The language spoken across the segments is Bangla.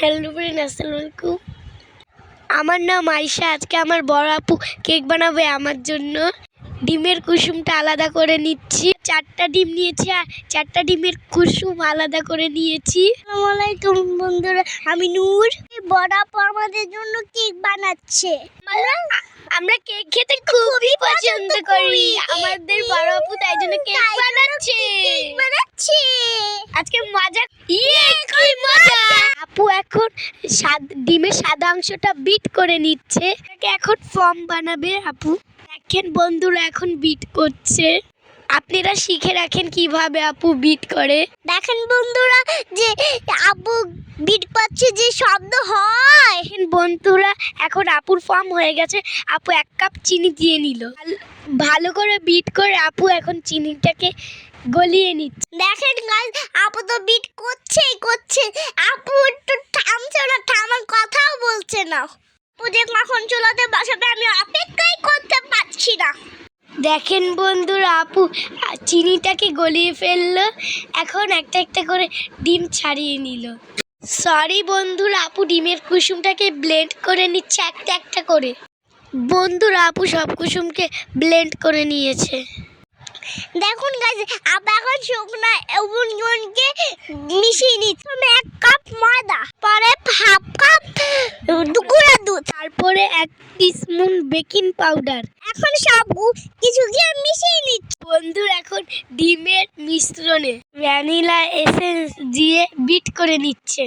হ্যালো ফ্রেন্ড আসসালামু আমার নাম আয়শা। আজকে আমার বড় আপু কেক বানাবে আমার জন্য। ডিমের কুসুমটা আলাদা করে নিচ্ছি। চারটা ডিম নিয়েছি আর চারটা ডিমের কুসুম আলাদা করে নিয়েছি। আসসালামু আলাইকুম বন্ধুরা। আমি নূর। বড় আপু আমাদের জন্য কেক বানাচ্ছে। আমরা কেক খেতে খুবই পছন্দ করি। আমাদের বড় আপু তাই জন্য কেক বানাচ্ছে। কেক বানাচ্ছে। আজকে মজা ইয়ে এখন ডিমের সাদা অংশটা বিট করে নিচ্ছে। এখন ফর্ম বানাবে আপু। দেখেন বন্ধুরা এখন বিট করছে। আপনারা শিখে রাখেন কীভাবে আপু বিট করে। দেখেন বন্ধুরা যে আপু বিট পাচ্ছে যে শব্দ হয়। বন্ধুরা, এখন আপুর ফর্ম হয়ে গেছে। আপু এক কাপ চিনি দিয়ে নিল। ভালো করে বিট করে আপু এখন চিনিটাকে গলিয়ে নিচ্ছে। দেখেন গাইস আপু তো বিট করছেই, করছে। আপু না যে কখন চুলাতে বসাবে আমি অপেক্ষাই করতে পারছি না। দেখেন বন্ধুরা আপু চিনিটাকে গলিয়ে ফেলল। এখন একটা একটা করে ডিম ছাড়িয়ে নিল। সরি বন্ধুরা আপু ডিমের কুসুমটাকে ব্লেন্ড করে নিচ্ছে একটা একটা করে। বন্ধুরা আপু সব কুসুমকে ব্লেন্ড করে নিয়েছে। দেখুন গাইস আপু এখন শুকনা উবনকে মিশিয়ে নিচ্ছে আমি এক কাপ ময়দা পরে হাফ কাপ গুঁড়া দুধ তারপরে এক স্পুন বেকিং পাউডার। এখন সব কিছু গিয়ে মিশিয়ে নিচ্ছে। বন্ধুর এখন ডিমের মিশ্রণে ভ্যানিলা এসেন্স দিয়ে বিট করে নিচ্ছে।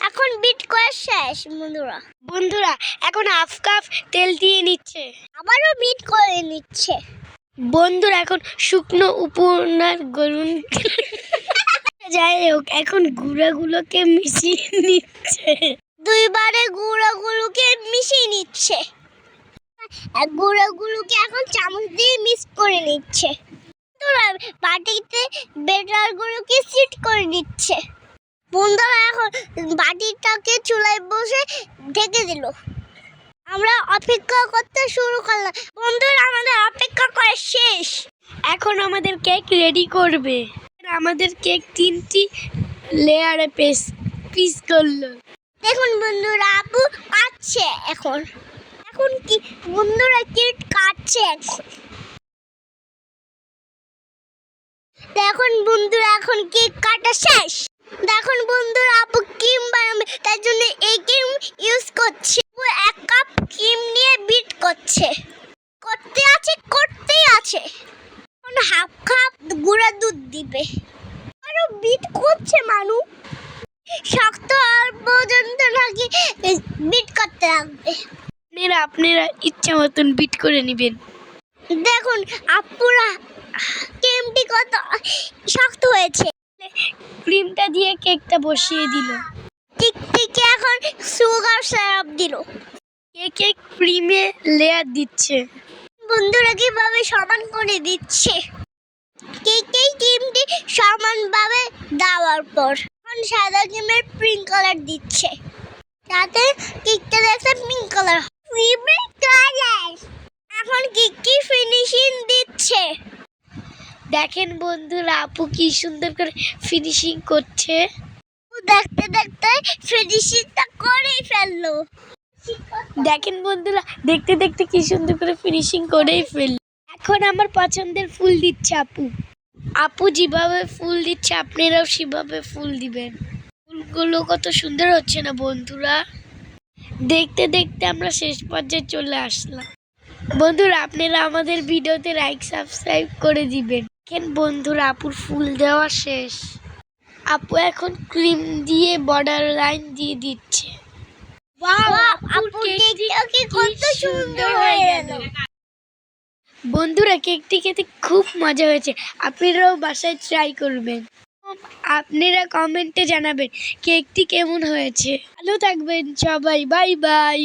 এখন বিট করা শেষ, বন্ধুরা। বন্ধুরা, এখন হাফ কাপ তেল দিয়ে নিচ্ছে। আবারও বিট করে নিচ্ছে। বন্ধুরা এখন শুকনো উপনার গরুন যাই হোক, এখন গুঁড়াগুলোকে মিশিয়ে নিচ্ছে। দুইবারে গুঁড়োগুলোকে মিশিয়ে নিচ্ছে। গুঁড়োগুলোকে এখন চামচ দিয়ে মিক্স করে নিচ্ছে। বাটিতে বেটারগুলোকে সিট করে নিচ্ছে। বন্ধুরা, এখন বাটিটাকে চুলায় বসে ঢেকে দিল। আমরা অপেক্ষা করতে শুরু করলাম। বন্ধুরা, আমাদের অপেক্ষা করা শেষ। এখন আমাদের কেক রেডি করবে। আমাদের কেক তিনটি লেয়ারে পিস পিস করল। দেখুন বন্ধুরা আপু কাটছে এখন। এখন কি বন্ধুরা কেক কাটছে এখন? দেখুন বন্ধুরা, এখন কেক কাটা শেষ? দেখুন বন্ধুরা আপু ক্রিম বানাবে, তার জন্য এই ক্রিম ইউজ করছে। এক কাপ ক্রিম নিয়ে বিট করছে। করতে আছে, করতেই আছে। এখন হাফ কাপ গুঁড়া দুধ দিবে। আরও বিট করছে মানু। শক্ত আর বিট করতে লাগবে। আপনারা আপনারা ইচ্ছা মতন বিট করে নেবেন। দেখুন আপুরা ক্রিমটি কত শক্ত হয়েছে। ক্রিমটা দিয়ে কেকটা বসিয়ে দিল। টিকটিকি এখন সুগার সিরাপ দিল। কেকে ক্রিমে লেয়ার দিচ্ছে। বন্ধুরা কীভাবে সমান করে দিচ্ছে? কেকেই ক্রিমটি সমানভাবে দেওয়ার পর এখন সাদা ক্রিমের পিঙ্ক কালার দিচ্ছে। যাতে কেকটা দেখতে পিঙ্ক কালার ক্রিমের কালার এখন কেকটি ফিনিশিং দিচ্ছে? দেখেন বন্ধুরা, আপু কি সুন্দর করে ফিনিশিং করছে। দেখতে দেখতে ফিনিশিংটা করেই ফেলল। দেখেন বন্ধুরা, দেখতে দেখতে কি সুন্দর করে ফিনিশিং করেই ফেলল। এখন আমার পছন্দের ফুল দিচ্ছে আপু। আপু যেভাবে ফুল দিচ্ছে, আপনারাও সেভাবে ফুল দিবেন। ফুলগুলো কত সুন্দর হচ্ছে না বন্ধুরা? দেখতে দেখতে আমরা শেষ পর্যায়ে চলে আসলাম। বন্ধুরা আপনারা আমাদের ভিডিওতে লাইক সাবস্ক্রাইব করে দিবেন। দেখেন বন্ধুরা আপুর ফুল দেওয়া শেষ। আপু এখন ক্রিম দিয়ে বর্ডার লাইন দিয়ে দিচ্ছে। হয়ে বন্ধুরা কেকটি খেতে খুব মজা হয়েছে। আপনারাও বাসায় ট্রাই করবেন। আপনারা কমেন্টে জানাবেন কেকটি কেমন হয়েছে। ভালো থাকবেন সবাই বাই বাই।